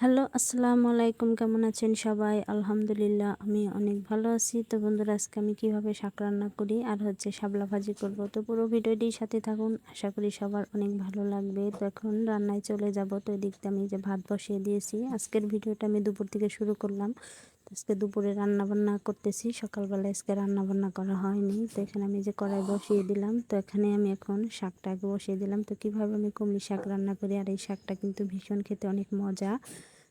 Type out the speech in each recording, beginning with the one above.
Hello, আসসালামু আলাইকুম। কেমন আছেন সবাই? আলহামদুলিল্লাহ, আমি অনেক ভালো আছি। তো বন্ধুরা, আজকে আমি কীভাবে শাক রান্না করি আর হচ্ছে শাবলা ভাজি করব। তো পুরো ভিডিওটির সাথে থাকুন। আশা করি সবার অনেক ভালো লাগবে। তো এখন রান্নায় চলে যাব। তো এদিকতে আমি যে ভাত বসিয়ে দিয়েছি। আজকের ভিডিওটা আমি দুপুর থেকে শুরু করলাম। আজকে দুপুরে রান্না বান্না করতেছি, সকালবেলা আজকে রান্না বান্না করা হয়নি। তো এখানে আমি যে কড়াই বসিয়ে দিলাম, তো এখানে আমি এখন শাকটাকে বসিয়ে দিলাম। তো কীভাবে আমি কমলি শাক রান্না করি আর এই শাকটা কিন্তু ভীষণ খেতে অনেক মজা।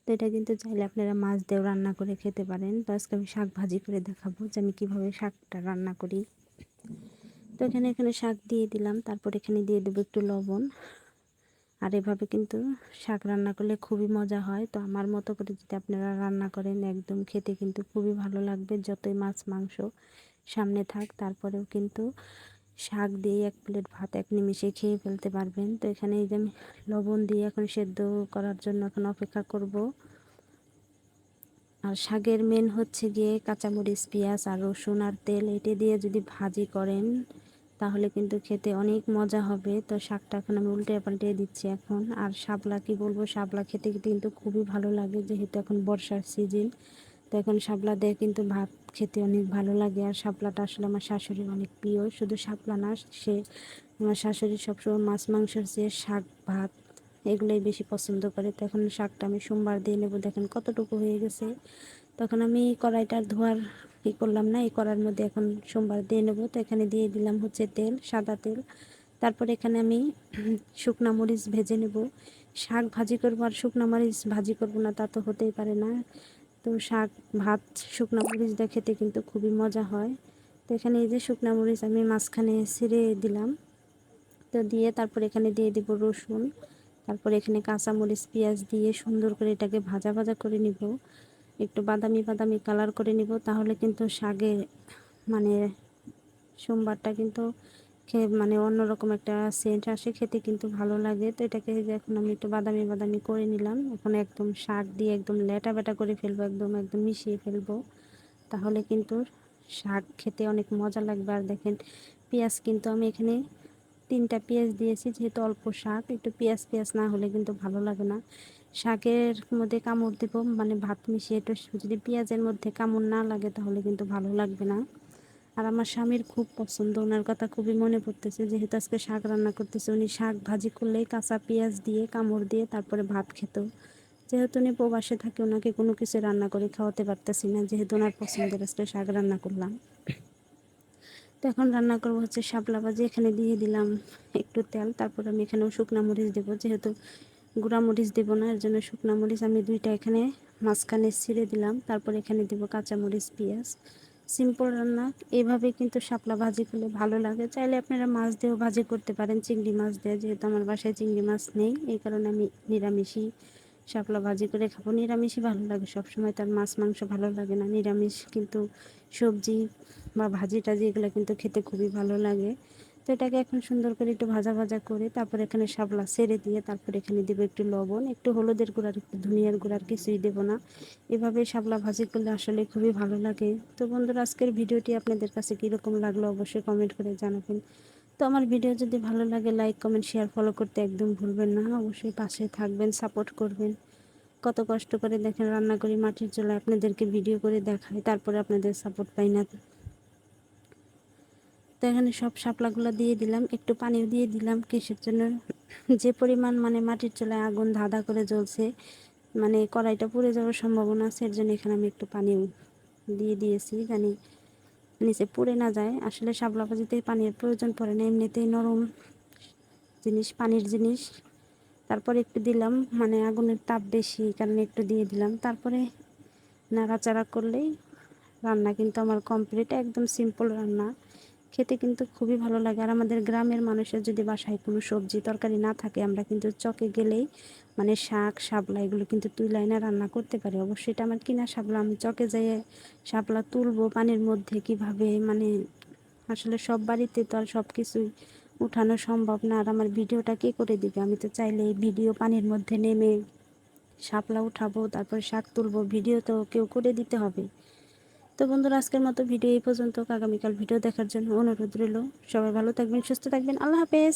তো এটা কিন্তু চাইলে আপনারা মাছ দিয়েও রান্না করে খেতে পারেন। তো আজকে আমি শাক ভাজি করে দেখাবো যে আমি কীভাবে শাকটা রান্না করি। তো এখানে এখানে শাক দিয়ে দিলাম, তারপর এখানে দিয়ে দেবো একটু লবণ। আর এভাবে কিন্তু শাক রান্না করলে খুবই মজা হয়। তো আমার মতো করে যদি আপনারা রান্না করেন, একদম খেতে কিন্তু খুবই ভালো লাগবে। যতই মাছ, মাংস সামনে থাক, তারপরেও কিন্তু শাক দিয়ে এক প্লেট ভাত এক নিমিষে খেয়ে ফেলতে পারবেন। তো এখানে এই যে আমি লবণ দিয়ে এখন সেদ্ধ করার জন্য এখন অপেক্ষা করব। আর শাকের মেন হচ্ছে গিয়ে কাঁচামরিচ, পেঁয়াজ আর রসুন আর তেল। এটি দিয়ে যদি ভাজি করেন তাহলে কিন্তু খেতে অনেক মজা হবে। তো শাকটা এখন আমি উল্টে পাল্টে দিচ্ছি এখন। আর শাপলা কি বলব, শাপলা খেতে কিন্তু খুবই ভালো লাগে যেহেতু এখন বর্ষার সিজন তো এখন শাপলা দিয়ে কিন্তু ভাত খেতে অনেক ভালো লাগে। আর শাপলাটা আসলে আমার শাশুড়ির অনেক প্রিয়। শুধু শাপলা না, সে আমার শাশুড়ি সবসময় মাছ, মাংসের চেয়ে শাক, ভাত এগুলোই বেশি পছন্দ করে। তো এখন শাকটা আমি সোমবার দিয়ে নেব। দেখেন কতটুকু হয়ে গেছে। তখন আমি কড়াইটার ধোয়ার ই করলাম না এই করার মধ্যে এখন সোমবার দিয়ে নেব। তো এখানে দিয়ে দিলাম হচ্ছে তেল, সাদা তেল। তারপর এখানে আমি শুকনা মরিচ ভেজে নেব। শাক ভাজি করব, আর শুকনা মরিচ ভাজি করব না, তা তো হতেই পারে না। তো শাক, ভাত, শুকনা মরিচ দিয়ে খেতে কিন্তু খুবই মজা হয়। তো এখানে এই যে শুকনা মরিচ আমি মাঝখানে ছিঁড়ে দিলাম। তো দিয়ে তারপর এখানে দিয়ে দিব রসুন। তারপর এখানে কাঁচামরিচ, পেঁয়াজ দিয়ে সুন্দর করে এটাকে ভাজা ভাজা করে নিব। একটু বাদামি বাদামি কালার করে নিব, তাহলে কিন্তু শাকে মানে সোমবারটা কিন্তু খেয়ে মানে অন্যরকম একটা সেন্ট আসে, খেতে কিন্তু ভালো লাগে। তো এটাকে এখন আমি একটু বাদামি বাদামি করে নিলাম। এখন একদম শাক দিয়ে একদম লেটা বেটা করে ফেলব, একদম একদম মিশিয়ে ফেলব। তাহলে কিন্তু শাক খেতে অনেক মজা লাগবে। আর দেখেন, পেঁয়াজ কিন্তু আমি এখানে তিনটা পেঁয়াজ দিয়েছি, যেহেতু অল্প শাক, একটু পেঁয়াজ পেঁয়াজ না হলে কিন্তু ভালো লাগে না। শাকের মধ্যে কামড় দেবো মানে ভাত মিশিয়ে একটু যদি পেঁয়াজের মধ্যে কামড় না লাগে তাহলে কিন্তু ভালো লাগবে না। আর আমার স্বামীর খুব পছন্দ, ওনার কথা খুবই মনে পড়তেছে, যেহেতু আজকে শাক রান্না করতেছে, উনি শাক ভাজি করলেই কাঁচা পেঁয়াজ দিয়ে, কামড় দিয়ে তারপরে ভাত খেত। যেহেতু উনি প্রবাসে থাকে, ওনাকে কোনো কিছু রান্না করে খাওয়াতে পারতেছি না, যেহেতু ওনার পছন্দের আজকে শাক রান্না করলাম। তো এখন রান্না করব হচ্ছে শাপলা ভাজি, এখানে দিয়ে দিলাম একটু তেল, তারপর আমি এখানেও শুকনা মরিচ দেবো, যেহেতু গুঁড়া মরিচ দেবো না, এর জন্য শুকনো মরিচ আমি দুইটা এখানে মাঝখানে ছিঁড়ে দিলাম, তারপর এখানে দেবো কাঁচা মরিচ, পেঁয়াজ। সিম্পল রান্না এইভাবে কিন্তু শাপলা ভাজি করলে ভালো লাগে। চাইলে আপনারা মাছ দিয়েও ভাজি করতে পারেন, চিংড়ি মাছ দিয়ে যেহেতু আমার বাসায় চিংড়ি মাছ নেই, এই কারণে আমি নিরামিষই শাপলা ভাজি করে খাব। নিরামিষই ভালো লাগে সবসময়, তার মাছ, মাংস ভালো লাগে না। নিরামিষ কিন্তু সবজি বা ভাজি টাজি এগুলো কিন্তু খেতে খুবই ভালো লাগে। তো এটাকে এখন সুন্দর করে একটু ভাজা ভাজা করে তারপর এখানে শাপলা ছেড়ে দিয়ে তারপর এখানে দেবো একটু লবণ, একটু হলুদের গুঁড়ার একটু ধনিয়ার গুঁড়ার কিছুই দেবো না। এভাবে শাপলা ভাজি করলে আসলে খুবই ভালো লাগে। তো বন্ধুরা, আজকের ভিডিওটি আপনাদের কাছে কীরকম লাগল অবশ্যই কমেন্ট করে জানাবেন। তো আমার ভিডিও যদি ভালো লাগে লাইক কমেন্ট শেয়ার ফলো করতে একদম ভুলবেন না। অবশ্যই পাশে থাকবেন সাপোর্ট করবেন। কত কষ্ট করে দেখেন রান্না করি, মাটির চুলায় আপনাদেরকে ভিডিও করে দেখাই, তারপরে আপনাদের সাপোর্ট পাই না। তো এখানে সব শাপলাগুলো দিয়ে দিলাম, একটু পানিও দিয়ে দিলাম কিসের জন্য। যে পরিমাণ মানে মাটির চুলায় আগুন ধাঁধা করে জ্বলছে মানে কড়াইটা পুড়ে যাওয়ার সম্ভাবনা আছে, এর জন্য এখানে আমি একটু পানিও দিয়ে দিয়েছি জানি নিচে পুড়ে না যায়। আসলে শাপলা ভাজিতে পানির প্রয়োজন পড়ে না, এমনিতেই নরম জিনিস, পানির জিনিস। তারপরে একটু দিলাম মানে আগুনের তাপ বেশি কারণে একটু দিয়ে দিলাম। তারপরে নাড়াচাড়া করলেই রান্না কিন্তু আমার কমপ্লিট একদম সিম্পল রান্না। খেতে কিন্তু খুবই ভালো লাগে। আর আমাদের গ্রামের মানুষের যদি বাসায় কোনো সবজি তরকারি না থাকে, আমরা কিন্তু চকে গেলেই মানে শাক, শাপলা এগুলো কিন্তু তুলাই না রান্না করতে পারি। অবশ্যই এটা আমার কিনা শাপলা, আমি চকে যেয়ে শাপলা তুলবো পানির মধ্যে কীভাবে মানে আসলে সব বাড়িতে তো আর সব কিছুই উঠানো সম্ভব না। আর আমার ভিডিওটা কে করে দিবে? আমি তো চাইলে ভিডিও পানির মধ্যে নেমে শাপলা উঠাবো, তারপর শাক তুলবো, ভিডিও তো কেউ করে দিতে হবে। তো বন্ধুরা, আজকের মতো ভিডিও এই পর্যন্ত। আগামীকাল ভিডিও দেখার জন্য অনুরোধ রইল। সবাই ভালো থাকবেন, সুস্থ থাকবেন। আল্লাহ হাফেজ।